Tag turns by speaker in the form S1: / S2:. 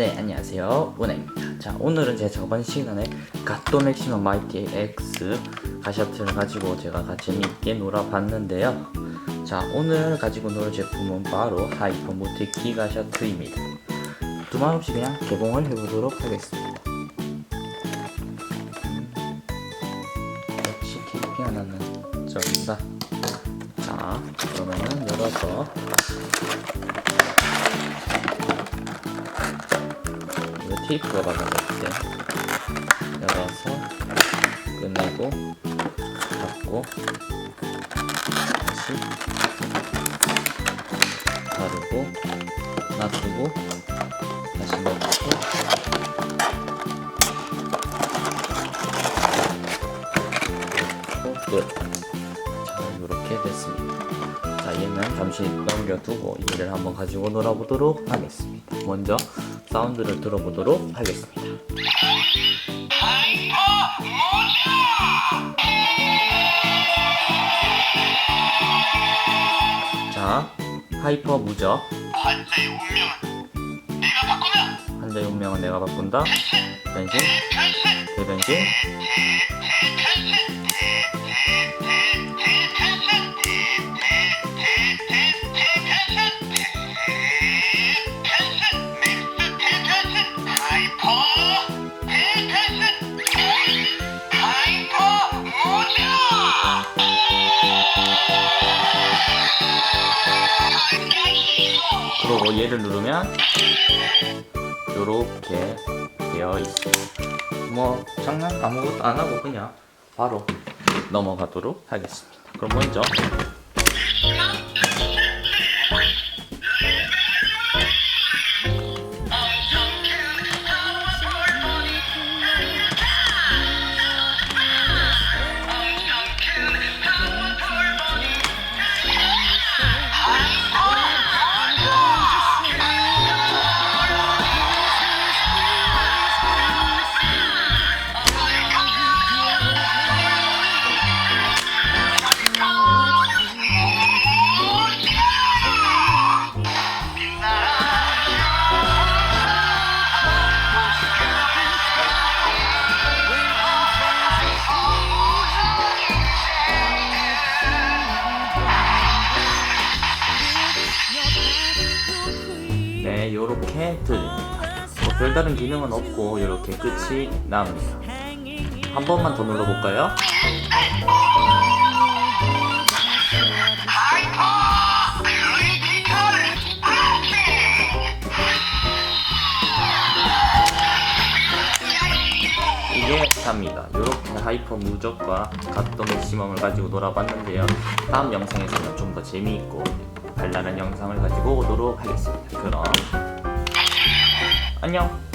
S1: 안녕하세요. 은혜입니다. 자 오늘은 제 저번 시간에 갓도 맥시멈 마이티 X 가샤트를 가지고 제가 가- 재미있게 놀아봤는데요. 자 오늘 가지고 놀 제품은 바로 하이퍼 모트 기가샤트입니다. 두말 없이 그냥 개봉을 해보도록 하겠습니다. 역시 키핑 하나는 저기다. 자 그러면은 열어서 테이프가 박아졌대 열어서 꺼내고 닫고 다시 바르고 놔두고 다시 넣고 넣고 끝. 자 이렇게 됐습니다. 자 얘는 잠시 넘겨두고 얘를 한번 가지고 놀아보도록 하겠습니다. 먼저 사운드를 들어보도록 하겠습니다. 자 하이퍼 무적
S2: 환자의 운명은 내가 바꾸면
S1: 환자의 운명은 내가 바꾼다. 변신 대변신 그리고 얘를 누르면 요렇게 되어 있습니다. 뭐 장난 아무것도 안 하고 그냥 바로 넘어가도록 하겠습니다. 그럼 먼저 네 요렇게 들립니다. 뭐 별다른 기능은 없고 이렇게 끝이 납니다. 한 번만 더 눌러볼까요? 이게 답니다. 이렇게 하이퍼 무적과 갓도 맥시멈을 가지고 놀아봤는데요. 다음 영상에서는 좀 더 재미있고 발랄한 영상을 가지고 오도록 하겠습니다. 그럼 안녕.